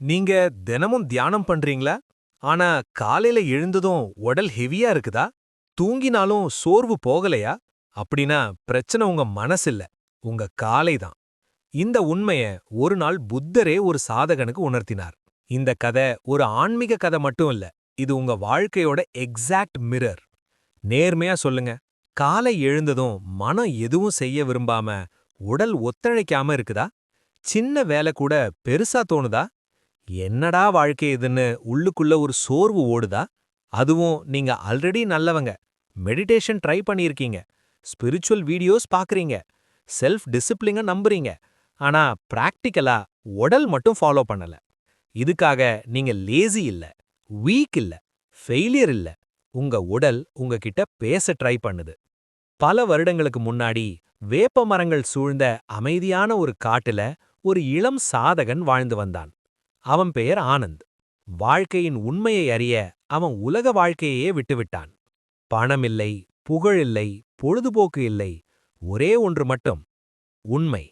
நீங்க தினமும் தியானம் பண்றீங்களா? ஆனா காலையில எழுந்ததும் உடல் ஹெவியா இருக்குதா? தூங்கினாலும் சோர்வு போகலையா? அப்படின்னா பிரச்சனை உங்க மனசில்ல. உங்க காலை தான். இந்த உண்மைய ஒரு நாள் புத்தரே ஒரு சாதகனுக்கு உணர்த்தினார். இந்த கதை ஒரு ஆன்மீக கதை மட்டும் இல்ல இது உங்க வாழ்க்கையோட எக்ஸாக்ட் மிரர் நேர்மையா சொல்லுங்க. காலை எழுந்ததும் மனம் எதுவும் செய்ய விரும்பாம உடல் ஒத்துழைக்காம இருக்குதா? சின்ன வேலை கூட பெருசா தோணுதா? என்னடா வாழ்க்கை இதுன்னு உள்ளுக்குள்ள ஒரு சோர்வு ஓடுதா? அதுவும் நீங்க ஆல்ரெடி நல்லவங்க. மெடிடேஷன் ட்ரை பண்ணியிருக்கீங்க. ஸ்பிரிச்சுவல் வீடியோஸ் பார்க்குறீங்க செல்ஃப் டிசிப்ளினை நம்புறீங்க. ஆனா பிராக்டிக்கலா உடல் மட்டும் ஃபாலோ பண்ணல. இதுக்காக நீங்க லேசி இல்ல. வீக் இல்ல. ஃபெயிலியர் இல்ல. உங்க உடல் உங்ககிட்ட பேச ட்ரை பண்ணுது. பல வருடங்களுக்கு முன்னாடி வேப்ப மரங்கள் சூழ்ந்த அமைதியான ஒரு காட்டுல ஒரு இளம் சாதகன் வாழ்ந்து வந்தான். அவன் பெயர் ஆனந்த். வாழ்க்கையின் உண்மையை அறிய அவன் உலக வாழ்க்கையையே விட்டுவிட்டான். பணமில்லை புகழில்லை பொழுதுபோக்கு இல்லை ஒரே ஒன்று மட்டும் உண்மை.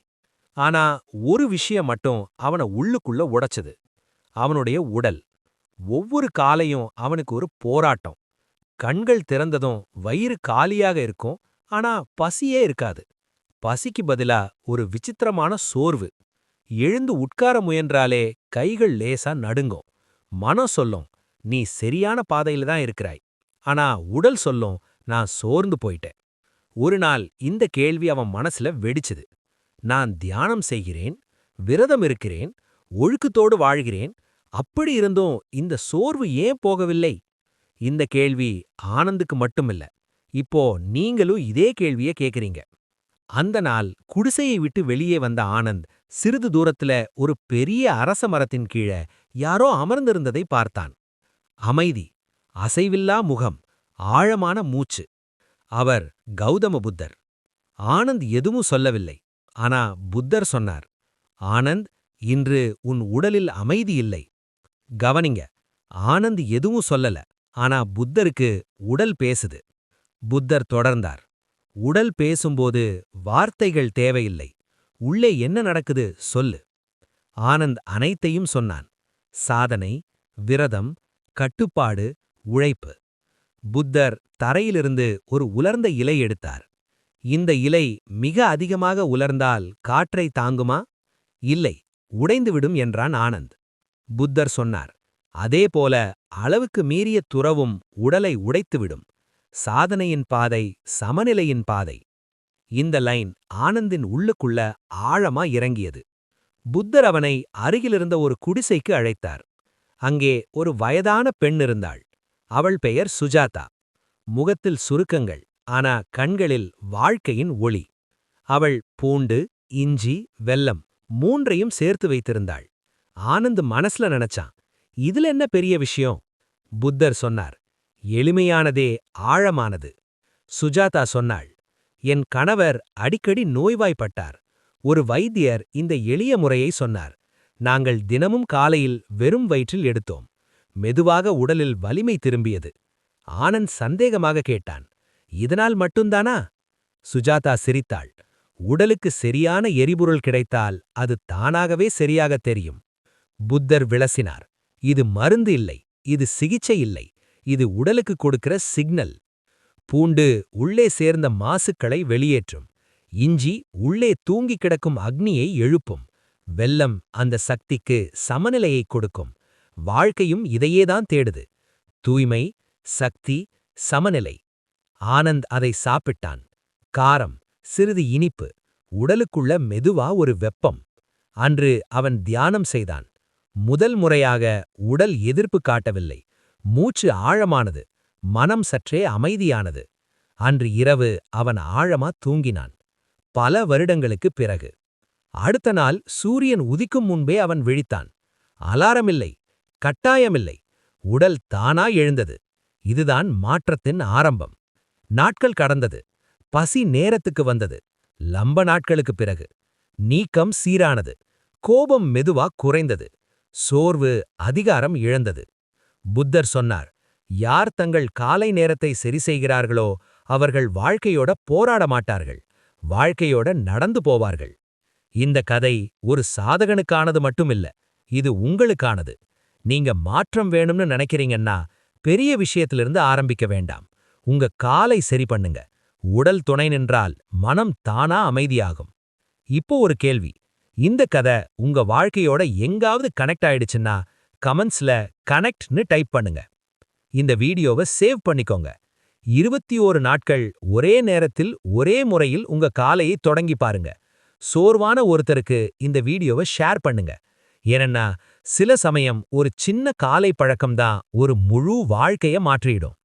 ஆனா ஒரு விஷயம் மட்டும் அவன உள்ளுக்குள்ள உடைச்சது. அவனுடைய உடல். ஒவ்வொரு காலையும் அவனுக்கு ஒரு போராட்டம். கண்கள் திறந்ததும் வயிறு காலியாக இருக்கும் ஆனா பசியே இருக்காது. பசிக்கு பதிலா ஒரு விசித்திரமான சோர்வு. எழுந்து உட்கார முயன்றாலே கைகள் லேசா நடுங்கும். மனம் சொல்லும் நீ சரியான பாதையில தான் இருக்கிறாய். ஆனா உடல் சொல்லும் நான் சோர்ந்து போயிட்டேன். ஒரு நாள் இந்த கேள்வி அவன் மனசுல வெடிச்சுது. நான் தியானம் செய்கிறேன் விரதம் இருக்கிறேன் ஒழுக்கத்தோடு வாழ்கிறேன் அப்படி இருந்தும் இந்த சோர்வு ஏன் போகவில்லை? இந்த கேள்வி ஆனந்துக்கு மட்டுமில்ல இப்போ நீங்களும் இதே கேள்விய கேக்குறீங்க. அந்த நாள் குடிசையை விட்டு வெளியே வந்த ஆனந்த் சிறிது தூரத்துல ஒரு பெரிய அரச மரத்தின் கீழே யாரோ அமர்ந்திருந்ததை பார்த்தான். அமைதி அசைவில்லா முகம் ஆழமான மூச்சு. அவர் கௌதம புத்தர். ஆனந்த் எதுவும் சொல்லவில்லை. ஆனா புத்தர் சொன்னார் ஆனந்த் இன்று உன் உடலில் அமைதி இல்லை. கவனிங்க ஆனந்த் எதுவும் சொல்லல. ஆனா புத்தருக்கு உடல் பேசுது. புத்தர் தொடர்ந்தார். உடல் பேசும்போது வார்த்தைகள் தேவையில்லை. உள்ளே என்ன நடக்குது சொல்லு. ஆனந்த் அனைத்தையும் சொன்னான். சாதனை விரதம் கட்டுப்பாடு உழைப்பு. புத்தர் தரையிலிருந்து ஒரு உலர்ந்த இலை எடுத்தார். இந்த இலை மிக அதிகமாக உலர்ந்தால் காற்றை தாங்குமா? இல்லை உடைந்துவிடும் என்றான் ஆனந்த். புத்தர் சொன்னார் அதேபோல அளவுக்கு மீறிய துறவும் உடலை உடைத்துவிடும். சாதனையின் பாதை சமநிலையின் பாதை. இந்த லைன் ஆனந்தின் உள்ளுக்குள்ள ஆழமா இறங்கியது. புத்தர் அவனை அருகிலிருந்த ஒரு குடிசைக்கு அழைத்தார். அங்கே ஒரு வயதான பெண் இருந்தாள். அவள் பெயர் சுஜாதா. முகத்தில் சுருக்கங்கள் ஆனா கண்களில் வாழ்க்கையின் ஒளி. அவள் பூண்டு இஞ்சி வெல்லம் மூன்றையும் சேர்த்து வைத்திருந்தாள். ஆனந்த் மனசுல நினைச்சான் இதுல என்ன பெரிய விஷயம்? புத்தர் சொன்னார் எளிமையானதே ஆழமானது. சுஜாதா சொன்னாள் என் கணவர் அடிக்கடி நோய்வாய்ப்பட்டார். ஒரு வைத்தியர் இந்த எளிய முறையை சொன்னார். நாங்கள் தினமும் காலையில் வெறும் வயிற்றில் எடுத்தோம். மெதுவாக உடலில் வலிமை திரும்பியது. ஆனந்த் சந்தேகமாக கேட்டான். இதனால் மட்டும்தானா? சுஜாதா சிரித்தாள். உடலுக்கு சரியான எரிபொருள் கிடைத்தால் அது தானாகவே சரியாகத் தெரியும். புத்தர் விளசினார். இது மருந்து இல்லை. இது சிகிச்சை இல்லை. இது உடலுக்கு கொடுக்கிற சிக்னல். பூண்டு உள்ளே சேர்ந்த மாசுக்களை வெளியேற்றும். இஞ்சி உள்ளே தூங்கிக் கிடக்கும் அக்னியை எழுப்பும். வெல்லம் அந்த சக்திக்கு சமநிலையை கொடுக்கும். வாழ்க்கையும் இதையேதான் தேடுது. தூய்மை சக்தி சமநிலை. ஆனந்த் அதை சாப்பிட்டான். காரம் சிறிது இனிப்பு உடலுக்குள்ள மெதுவா ஒரு வெப்பம். அன்று அவன் தியானம் செய்தான். முதல் முறையாக உடல் எதிர்ப்பு காட்டவில்லை. மூச்சு ஆழமானது. மனம் சற்றே அமைதியானது. அன்று இரவு அவன் ஆழமா தூங்கினான். பல வருடங்களுக்குப் பிறகு. அடுத்த நாள் சூரியன் உதிக்கும் முன்பே அவன் விழித்தான். அலாரமில்லை கட்டாயமில்லை உடல் தானா எழுந்தது. இதுதான் மாற்றத்தின் ஆரம்பம். நாட்கள் கடந்தது. பசி நேரத்துக்கு வந்தது. லம்ப நாட்களுக்குப் பிறகு. நீக்கம் சீரானது. கோபம் மெதுவா குறைந்தது. சோர்வு அதிகாரம் இழந்தது. புத்தர் சொன்னார் யார் தங்கள் காலை நேரத்தை சரி செய்கிறார்களோ அவர்கள் வாழ்க்கையோட போராட மாட்டார்கள் வாழ்க்கையோட நடந்து போவார்கள். இந்த கதை ஒரு சாதகனுக்கானது மட்டுமில்ல இது உங்களுக்கானது. நீங்க மாற்றம் வேணும்னு நினைக்கிறீங்கன்னா பெரிய விஷயத்திலிருந்து ஆரம்பிக்க வேண்டாம். உங்க காலை சரி பண்ணுங்க. உடல் துணை நின்றால் மனம் தானா அமைதியாகும். இப்போ ஒரு கேள்வி இந்த கதை உங்க வாழ்க்கையோட எங்காவது கனெக்ட் ஆயிடுச்சுன்னா கமெண்ட்ஸ்ல கனெக்ட்னு டைப் பண்ணுங்க. இந்த வீடியோவை சேவ் பண்ணிக்கோங்க. இருபத்தி ஓரு நாட்கள் ஒரே நேரத்தில் ஒரே முறையில் உங்க காலையை தொடங்கி பாருங்க. சோர்வான ஒருத்தருக்கு இந்த வீடியோவை ஷேர் பண்ணுங்க. ஏன்னா சில சமயம் ஒரு சின்ன காலை பழக்கம்தான் ஒரு முழு வாழ்க்கைய மாற்றிடும்.